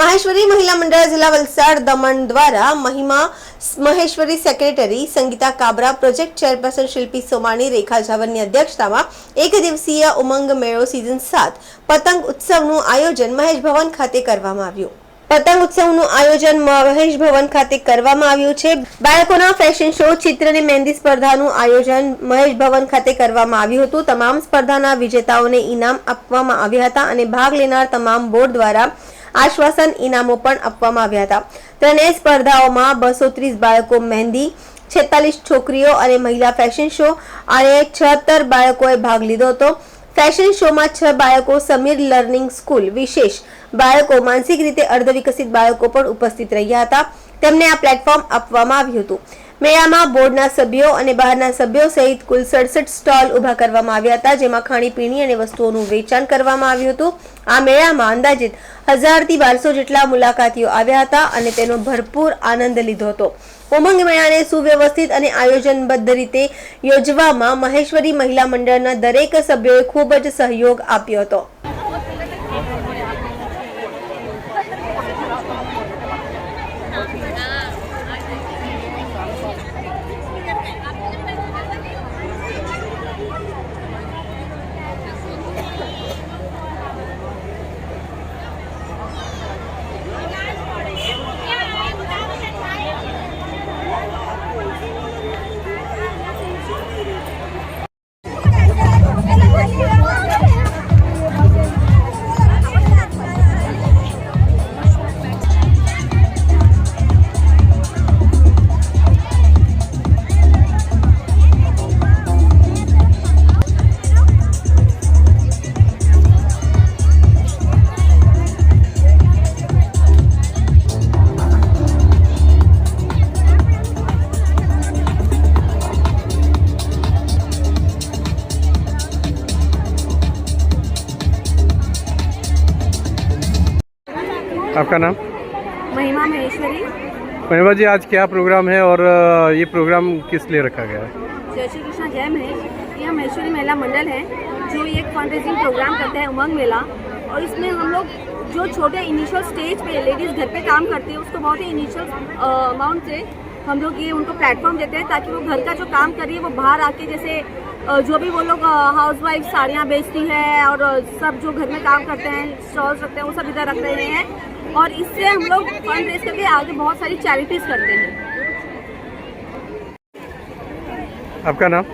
માહેશ્વરી મહિલા મંડળ જિલ્લા વલસાડ દમણ દ્વારા Mahima Maheshwari secretary Sangeeta Kabra, project chairperson Shilpi Somani, Rekha ઝાવરની અધ્યક્ષતામાં એક દિવસીય ઉમંગ મેળો સિઝન સાત પતંગ ઉત્સવનું આયોજન મહેશ ભવન ખાતે કરવામાં આવ્યું. પતંગ ઉત્સવનું આયોજન મહેશ ભવન ખાતે કરવામાં આવ્યું છે. બાળકોના ફેશન શો, ચિત્ર અને મહેંદી સ્પર્ધાનું આયોજન મહેશ ભવન ખાતે કરવામાં આવ્યું હતું. તમામ સ્પર્ધાના વિજેતાઓને ઇનામ આપવામાં આવ્યા હતા અને ભાગ લેનાર તમામ બોર્ડ દ્વારા આશ્વાસન ઇનામો પણ આપવામાં આવ્યા હતા. ત્રણેય સ્પર્ધાઓમાં બસો ત્રીસ બાળકો, મહેંદી, છેતાલીસ છોકરીઓ અને મહિલા ફેશન શો અને છહત્તર બાળકોએ ભાગ લીધો હતો. ફેશન શોમાં છ બાળકો સમીર લર્નિંગ સ્કૂલ વિશેષ બાળકો માનસિક રીતે અર્ધવિકસિત બાળકો પણ ઉપસ્થિત રહ્યા હતા. તેમને આ પ્લેટફોર્મ આપવામાં આવ્યું હતું. મેળામાં બોર્ડના સભ્યો અને બહારના સભ્યો સહિત કુલ સડસઠ સ્ટોલ ઊભા કરવામાં આવ્યા હતા, જેમાં ખાણીપીણી અને વસ્તુઓનું વેચાણ કરવામાં આવ્યું હતું. આ મેળામાં અંદાજિત હજારથી બારસો જેટલા મુલાકાતીઓ આવ્યા હતા અને તેનો ભરપૂર આનંદ લીધો હતો. ઉમંગ મેળાને સુવ્યવસ્થિત અને આયોજનબદ્ધ રીતે યોજવામાં મહેશ્વરી મહિલા મંડળના દરેક સભ્યોએ ખૂબ જ સહયોગ આપ્યો હતો. आपका नाम? महिमा महेश्वरी। महिमा जी आज क्या प्रोग्राम है और ये प्रोग्राम किस लिए रखा गया है? जय श्री कृष्णा जय महेश। यह महेश्वरी महिला मंडल है जो ये एक फंड रेजिंग प्रोग्राम करते हैं उमंग मेला। और इसमें हम लोग जो छोटे इनिशियल स्टेज पे लेडीज़ घर पे काम करती है उसको बहुत ही इनिशियल अमाउंट से हम लोग ये उनको प्लेटफॉर्म देते हैं ताकि वो घर का जो काम कर रही है वो बाहर आके जैसे जो भी वो लोग हाउस वाइफ साड़ियाँ बेचती है और सब जो घर में काम करते हैं स्टॉल्स रखते हैं वो सब इधर रख रहे हैं। और इससे हम लोग फंड रेज करके आगे बहुत सारी चैरिटीज़ करते हैं। आपका नाम?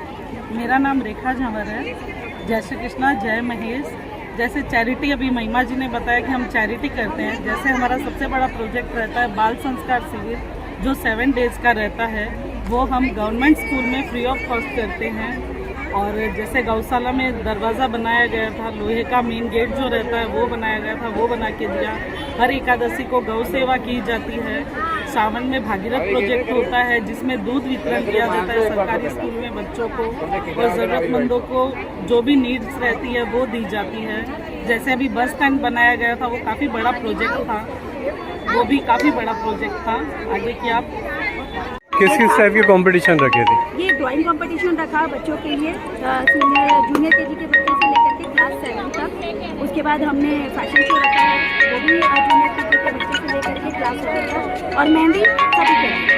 मेरा नाम रेखा झंवर है। जय श्री कृष्णा जय महेश। जैसे चैरिटी अभी महिमा जी ने बताया कि हम चैरिटी करते हैं। जैसे हमारा सबसे बड़ा प्रोजेक्ट रहता है बाल संस्कार शिविर जो सेवन डेज़ का रहता है वो हम गवर्नमेंट स्कूल में फ्री ऑफ़ कॉस्ट करते हैं। और जैसे गौशाला में दरवाज़ा बनाया गया था, लोहे का मेन गेट जो रहता है, वो बनाया गया था, वो बना के दिया। हर एकादशी को गौ सेवा की जाती है। सावन में भागीरथ प्रोजेक्ट होता है, जिसमें दूध वितरण किया जाता है सरकारी स्कूल में बच्चों को और ज़रूरतमंदों को जो भी नीड्स रहती है, वो दी जाती है। जैसे अभी बस स्टैंड बनाया गया था, वो काफ़ी बड़ा प्रोजेक्ट था। वो भी काफ़ी बड़ा प्रोजेक्ट था। आगे की आप किस किस टाइप के कंपटीशन रखे थे? ये ड्राइंग कंपटीशन रखा बच्चों के लिए। सीनियर जूनियर के जी के बच्चे से लेकर के क्लास सेवन तक। उसके बाद हमने फ़ैशन शो रखा है वो भी जूनियर के जी के बच्चे से लेकर के क्लास सेवन तक। और मेहंदी सभी के